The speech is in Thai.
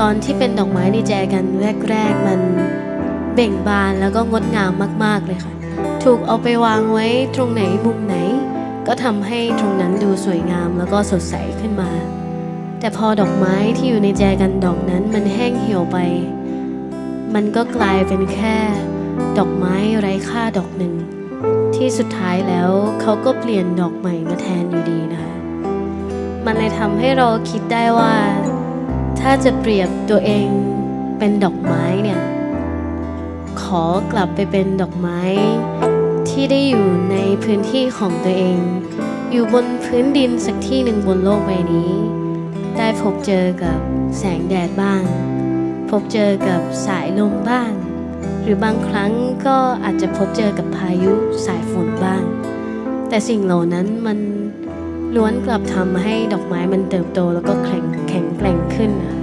ตอนที่เป็นดอกไม้ในแจกันแรก ๆ มันเบ่งบานแล้วก็งดงามมาก ๆ เลยค่ะ ถูกเอาไปวางไว้ตรงไหนมุมไหน ก็ทำให้ตรงนั้นดูสวยงามแล้วก็สดใสขึ้นมา แต่พอดอกไม้ที่อยู่ในแจกันดอกนั้นมันแห้งเหี่ยวไป มันก็กลายเป็นแค่ ดอกไม้ไร้ค่าดอกหนึ่ง ที่สุดท้ายแล้วเขาก็เปลี่ยนดอกใหม่มาแทนอยู่ดีนะคะ มันเลยทำให้เราคิดได้ว่า ถ้าจะเปรียบตัวเองเป็นดอกไม้เนี่ย ขอกลับไปเป็นดอกไม้ที่ได้อยู่ในพื้นที่ของตัวเอง อยู่บนพื้นดินสักที่หนึ่งบนโลกใบนี้ ได้พบเจอกับแสงแดดบ้าง พบเจอกับสายลมบ้าง หรือบางครั้งก็อาจจะพบเจอกับพายุสายฝนบ้าง แต่สิ่งเหล่านั้นมัน ล้วนกลับทำให้ดอกไม้มันเติบโตแล้วก็แข็งแข็งแกร่งขึ้นนะ